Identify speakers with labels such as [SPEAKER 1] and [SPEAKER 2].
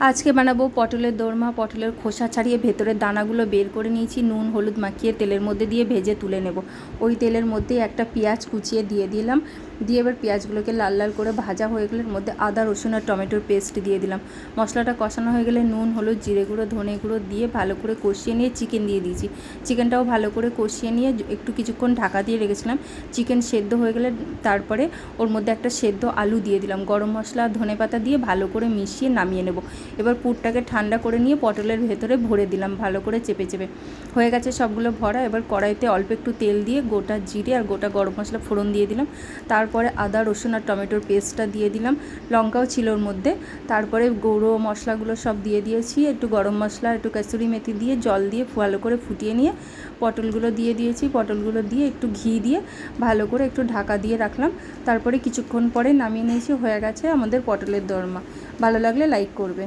[SPEAKER 1] আজকে বানাবো পটলের দোরমা, পটলের খোসা ছাড়িয়ে ভেতরের দানাগুলো বের করে নিয়েছি, নুন, হলুদ মাখিয়ে তেলের মধ্যে দিয়ে ভেজে তুলে নেব। ওই তেলের মধ্যে একটা পেঁয়াজ কুচিয়ে দিয়ে দিলাম। দিয়ে এবার পেঁয়াজগুলোকে লাল লাল করে ভাজা হয়ে গেলে মধ্যে আদা, রসুন আর টমেটোর পেস্ট দিয়ে দিলাম। মশলাটা কষানো হয়ে গেলে নুন, হলুদ, জিরে গুঁড়ো, ধনে গুঁড়ো দিয়ে ভালো করে কষিয়ে নিয়ে চিকেন দিয়ে দিয়েছি। চিকেনটাও ভালো করে কষিয়ে নিয়ে একটু কিছুক্ষণ ঢাকা দিয়ে রেখেছিলাম। চিকেন সেদ্ধ হয়ে গেলে তারপরে ওর মধ্যে একটা সেদ্ধ আলু দিয়ে দিলাম। গরম মশলা, ধনে পাতা দিয়ে ভালো করে মিশিয়ে নামিয়ে নেব। এবার পুরটাকে ঠান্ডা করে নিয়ে পটলের ভেতরে ভরে দিলাম ভালো করে চেপে চেপে। হয়ে গেছে সবগুলো ভরা। এবার কড়াইতে অল্প একটু তেল দিয়ে গোটা জিরে আর গোটা গরম মশলা ফোড়ন দিয়ে দিলাম। তারপরে আদা, রসুন আর টমেটোর পেস্টটা দিয়ে দিলাম। লঙ্কাও ছিল ওর মধ্যে। তারপরে গুঁড়ো মশলাগুলো সব দিয়ে দিয়েছি। একটু গরম মশলা, একটু কাসুরি মেথি দিয়ে জল দিয়ে ভালো করে ফুটিয়ে নিয়ে পটলগুলো দিয়ে দিয়েছি। পটলগুলো দিয়ে একটু ঘি দিয়ে ভালো করে একটু ঢাকা দিয়ে রাখলাম। তারপরে কিছুক্ষণ পরে নামিয়ে নিয়েছি। হয়ে গেছে আমাদের পটলের দরমা। ভালো লাগলে লাইক করবে।